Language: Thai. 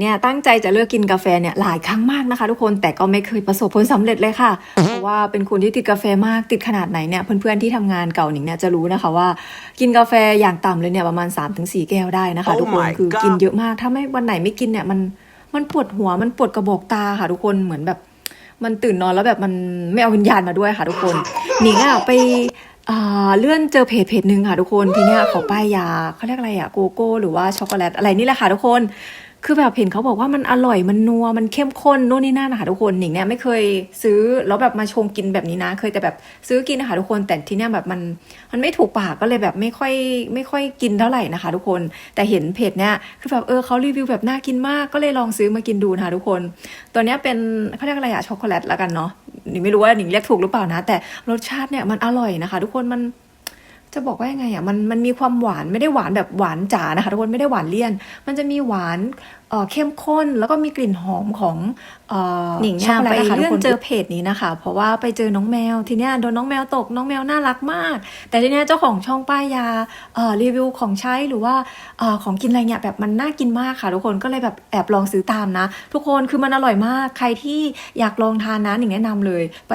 เนี่ยตั้งใจจะเลิกกินกาแฟเนี่ยหลายครั้งมากนะคะ ทุกคนแต่ก็ไม่เคยประสบผลสำเร็จเลยค่ะ เพราะว่าเป็นคนที่ติดกาแฟมากติดขนาดไหนเนี่ยเพื่อนๆที่ทำงานเก่าหนิงเนี่ยจะรู้นะคะว่า กินกาแฟอย่างต่ำเลยเนี่ยประมาณ 3-4 แก้วได้นะคะ Oh ทุกคน my คือ God กินเยอะมากถ้าไม่วันไหนไม่กินเนี่ยมันมันปวดหัวมันปวดกระบอกตาค่ะทุกคนเหมือนแบบ มันตื่นนอนแล้วแบบมันไม่เอาวิญญาณมาด้วยค่ะ ทุกคนหนิงอะไปอ่าเลื่อนเจอเพจเพจหนึ่งค่ะทุกคนทีเนี้ยเขาป้ายยาเขาเรียกอะไรอะโกโก้หรือว่าช็อกโกแลตอะไรนี่แหละค่ะทุกคน คือแบบเห็นเขาบอกว่ามันอร่อยมันนัวมันเข้มข้นนู่นนี่นั่นนะคะทุกคนหนิงเนี่ยไม่เคยซื้อแล้วแบบมาชงกินแบบนี้นะ เคยแต่แบบซื้อกินนะคะทุกคนแต่ที่เนี่ยแบบมันมันไม่ถูกปากก็เลยแบบไม่ค่อยไม่ค่อยกินเท่าไหร่นะคะ ทุกคนแต่เห็นเพจเนี่ยคือแบบเออเขารีวิวแบบน่ากินมากก็เลยลองซื้อมากินดูนะคะทุกคน ตัวเนี้ยเป็นเขาเรียกอะไรอะช็อกโกแลตและกันเนาะหนิงไม่รู้ว่าหนิงเรียกถูกหรือเปล่านะ แต่รสชาติเนี่ยมันอร่อยนะคะ ทุกคนมัน จะบอกว่ายังไงอะมันมันมีความหวานไม่ได้หวานแบบหวานจ๋านะคะทุกคนไม่ได้หวานเลี่ยน มันจะมีหวานเอ่อเข้มข้นแล้วก็มีกลิ่นหอมของเอ่อหนิงช็อกโกแลตไปนะคะเลื่ทุกอนคนเจเจออเพจนี้นะคะ เพราะว่าไปเจอน้องแมวทีเนี้ยโดนน้องแมวตกน้องแมวน่ารักมาก แต่ทีเนี้ยเจ้าของช่องป้ายยาเอ่อรีวิวของใช้หรือว่าเอ่อของกินอะไรเงี้ยแบบมันน่ากินมากค่ะ ทุกคนก็เลยแบบแอบลองซื้อตามนะ ทุกคนคือมันอร่อยมากใครที่อยากลองทานนะหนิงแนะนำเลยไป